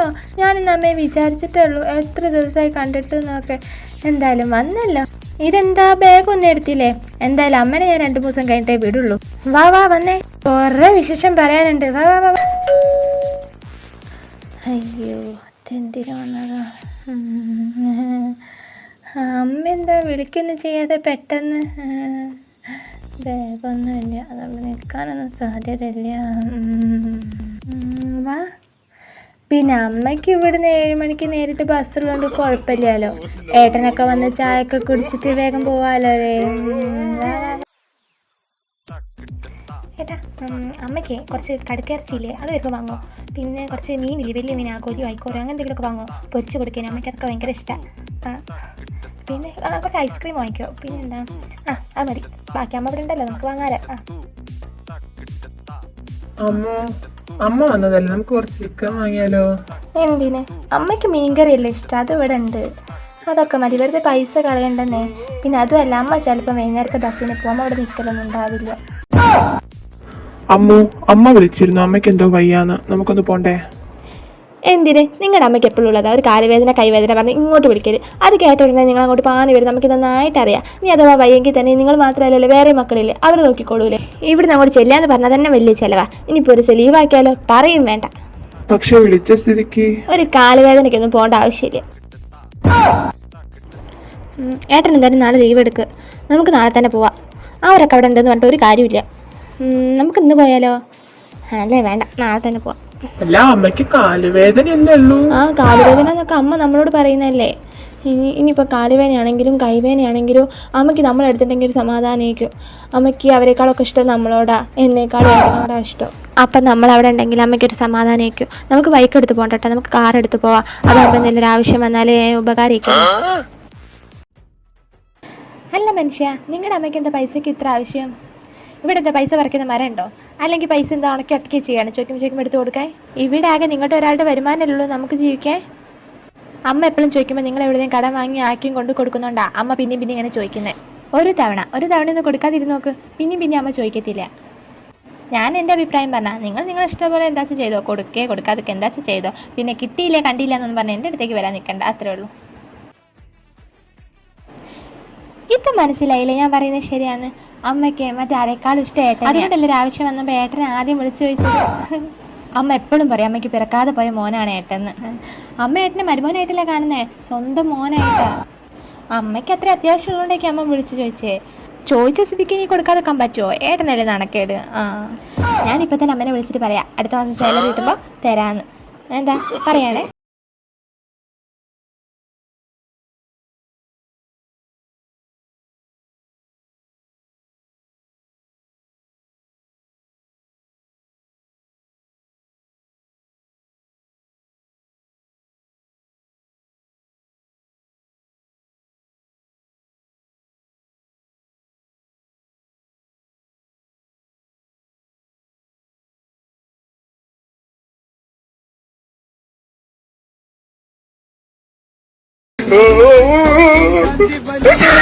വന്നോ ഞാനിന്ന് അമ്മയെ വിചാരിച്ചിട്ടേ ഉള്ളൂ എത്ര ദിവസമായി കണ്ടിട്ട് എന്നൊക്കെ. എന്തായാലും വന്നല്ലോ. ഇതെന്താ ബാഗ് ഒന്നും എടുത്തില്ലേ? എന്തായാലും അമ്മനെ ഞാൻ രണ്ടു ദിവസം കഴിഞ്ഞിട്ടേ വിടുള്ളൂ. വാ വാ വന്നേ. കുറെ വിശേഷം പറയാനുണ്ട്. വാ വാ വാ. അയ്യോ അതെന്തിനാ വന്നതാ. അമ്മ എന്താ വിളിക്കൊന്നും ചെയ്യാതെ പെട്ടെന്ന്? ബാഗൊന്നുമില്ല അതുകൊണ്ട് നിൽക്കാനൊന്നും സാധ്യതയില്ല. വാ. പിന്നെ അമ്മയ്ക്ക് ഇവിടുന്ന് ഏഴ് മണിക്ക് നേരിട്ട് ബസ്സുള്ളതുകൊണ്ട് കുഴപ്പമില്ലല്ലോ ഏട്ടനൊക്കെ വന്ന് ചായയൊക്കെ കുടിച്ചിട്ട് വേഗം പോവാലോ. ഏട്ടാ അമ്മയ്ക്ക് കുറച്ച് കടുക്കിറച്ചിയില്ലേ അത് വരുമ്പോൾ വാങ്ങോ. പിന്നെ കുറച്ച് മീനില്ലേ വലിയ മീൻ ആകോലി വായിക്കോരോ അങ്ങനെ എന്തെങ്കിലുമൊക്കെ വാങ്ങോ. പൊരിച്ചു കൊടുക്കാൻ അമ്മയ്ക്ക് അതൊക്കെ ഭയങ്കര ഇഷ്ടമാണ് പിന്നെ കുറച്ച് ഐസ്ക്രീം വാങ്ങിക്കോ. പിന്നെന്താ? ആ അത് മതി. ബാക്കി അമ്മ ഇവിടെ ഉണ്ടല്ലോ നമുക്ക് വാങ്ങാലോ. ആ. അമ്മ അമ്മ വന്നതല്ലേ? നമുക്ക് കുറച്ച് ചിക്കൻ വാങ്ങിയാലോ? എന്തിന്? അമ്മയ്ക്ക് മീൻകറി അല്ലേ ഇഷ്ടം. അത് ഇവിടെ ഉണ്ട്. അതൊക്കെ മതി. വെറുതെ പൈസ കളയണ്ടെന്നേ. പിന്നെ അതുമല്ല അമ്മ ചിലപ്പോൾ വൈകുന്നേരത്തെ ബസ്സിന് പോകുമ്പോ അവിടെ നിൽക്കലൊന്നും ഉണ്ടാവില്ല. അമ്മു അമ്മ വിളിച്ചിരുന്നു. അമ്മയ്ക്ക് എന്തോ വയ്യാന്ന്. നമുക്കൊന്ന് പോണ്ടേ? എന്തിന്? നിങ്ങളുടെ അമ്മയ്ക്ക് എപ്പോഴും ഉള്ളതാ? ഒരു കാലുവേദന കൈവേദന പറഞ്ഞ് ഇങ്ങോട്ട് വിളിക്കരുത് അത് കേട്ട ഉടനെ നിങ്ങൾ അങ്ങോട്ട് പാനി വരും. നമുക്ക് നന്നായിട്ട് അറിയാം. നീ അഥവാ വയ്യെങ്കിൽ തന്നെ നിങ്ങൾ മാത്രമല്ലല്ലോ വേറെ മക്കളില്ലേ അവർ നോക്കിക്കോളൂലേ. ഇവിടുന്ന് അങ്ങോട്ട് ചെല്ലാന്ന് പറഞ്ഞാൽ തന്നെ വലിയ ചിലവാ. ഇനിയിപ്പോൾ ഒരു സെലീവ് ആക്കിയാലോ? പറയും വേണ്ട. പക്ഷേ വിളിച്ച സ്ഥിതിക്ക് ഒരു കാലുവേദനയ്ക്കൊന്നും പോകേണ്ട ആവശ്യമില്ല. ഏട്ടൻ എന്തായാലും നാളെ ലീവ് എടുക്ക്. നമുക്ക് നാളെ തന്നെ പോവാം. അവരൊക്കെ അവിടെ ഉണ്ടെന്ന് പറഞ്ഞിട്ട് ഒരു കാര്യമില്ല. നമുക്ക് ഇന്ന് പോയാലോ? അല്ലേ വേണ്ട. നാളെ തന്നെ പോവാം. അല്ല അമ്മയ്ക്ക് കാലുവേദനയല്ലേ ഉള്ളൂ. ആ കാലുവേദന എന്നൊക്കെ അമ്മ നമ്മളോട് പറയുന്നല്ലേ ഇനി ഇനിയിപ്പോൾ കാലുവേദനയാണെങ്കിലും കൈവേദനയാണെങ്കിലും അമ്മയ്ക്ക് നമ്മളെടുത്തിട്ടുണ്ടെങ്കിൽ ഒരു സമാധാനമായിരിക്കും. അമ്മയ്ക്ക് അവരെക്കാളൊക്കെ ഇഷ്ടം നമ്മളോടാ എന്നേക്കാളും എന്നോടാ ഇഷ്ടം. അപ്പം നമ്മൾ അവിടെ ഉണ്ടെങ്കിൽ അമ്മയ്ക്ക് ഒരു സമാധാനമായിരിക്കും. നമുക്ക് ബൈക്ക് എടുത്ത് പോകണ്ട നമുക്ക് കാർ എടുത്ത് പോവാം. അതാകുമ്പോൾ എന്തെങ്കിലും ഒരു ആവശ്യം വന്നാലേ ഉപകാരിക്കും അല്ല മനുഷ്യ നിങ്ങളുടെ അമ്മയ്ക്ക് എന്താ പൈസക്ക് ഇത്ര ആവശ്യം? ഇവിടെ എന്താ പൈസ പറിക്കുന്ന മരം ഉണ്ടോ അല്ലെങ്കിൽ പൈസ എന്താ ഉണക്കി ഒറ്റയ്ക്ക് ചെയ്യാണ്? ചോദിക്കുമ്പോൾ ചോദിക്കുമ്പോൾ എടുത്ത് കൊടുക്കാൻ? ഇവിടെ ആകെ നിങ്ങളുടെ ഒരാളുടെ വരുമാനമല്ലോ നമുക്ക് ജീവിക്കാൻ? അമ്മ എപ്പോഴും ചോദിക്കുമ്പോൾ നിങ്ങൾ എവിടെയും കടം വാങ്ങി ആക്കിയും കൊണ്ട് കൊടുക്കുന്നുണ്ടാ? അമ്മ പിന്നെയും പിന്നെ ഇങ്ങനെ ചോദിക്കുന്നത് ഒരു തവണ ഒരു തവണ ഒന്ന് കൊടുക്കാതിരുന്ന് നോക്ക്. പിന്നെയും പിന്നെ അമ്മ ചോദിക്കത്തില്ല. ഞാൻ എന്റെ അഭിപ്രായം പറഞ്ഞാൽ നിങ്ങൾ നിങ്ങൾ ഇഷ്ടം പോലെ എന്താ ചെയ്തോ? കൊടുക്കേ കൊടുക്കാതൊക്കെ എന്താ ചെയ്തോ? പിന്നെ കിട്ടിയില്ല കണ്ടില്ല എന്നൊന്നും പറഞ്ഞ് എന്റെ അടുത്തേക്ക് വരാൻ നിൽക്കണ്ട അത്രേ ഉള്ളൂ. ഇപ്പം മനസ്സിലായില്ലേ. ഞാൻ പറയുന്നത് ശരിയാണ്. അമ്മയ്ക്ക് മറ്റാരേക്കാളും ഇഷ്ടം ഏട്ടൻ അതുകൊണ്ടല്ലേ ഒരു ആവശ്യം വന്നപ്പോൾ ഏട്ടനെ ആദ്യം വിളിച്ചു ചോദിച്ചത്? അമ്മ എപ്പോഴും പറയും അമ്മയ്ക്ക് പിറക്കാതെ പോയ മോനാണ് ഏട്ടെന്ന് അമ്മ ഏട്ടനെ മരുമോനായിട്ടല്ല കാണുന്നേ? സ്വന്തം മോനായിട്ടാ. അമ്മയ്ക്ക് അത്ര അത്യാവശ്യം ഉള്ളതുകൊണ്ടേക്ക് അമ്മ വിളിച്ചു ചോദിച്ചേ. ചോദിച്ച സ്ഥിതിക്ക് ഇനി കൊടുക്കാതെക്കാൻ പറ്റുമോ ഏട്ടനല്ലേ നടക്കേട്. ആ. ഞാനിപ്പോൾ തന്നെ അമ്മനെ വിളിച്ചിട്ട് പറയാം. അടുത്ത മാസം സാലറി കിട്ടുമ്പോൾ തരാന്ന്. എന്താ? പറയാണേ. 哦哦哦哦哦哦哦哦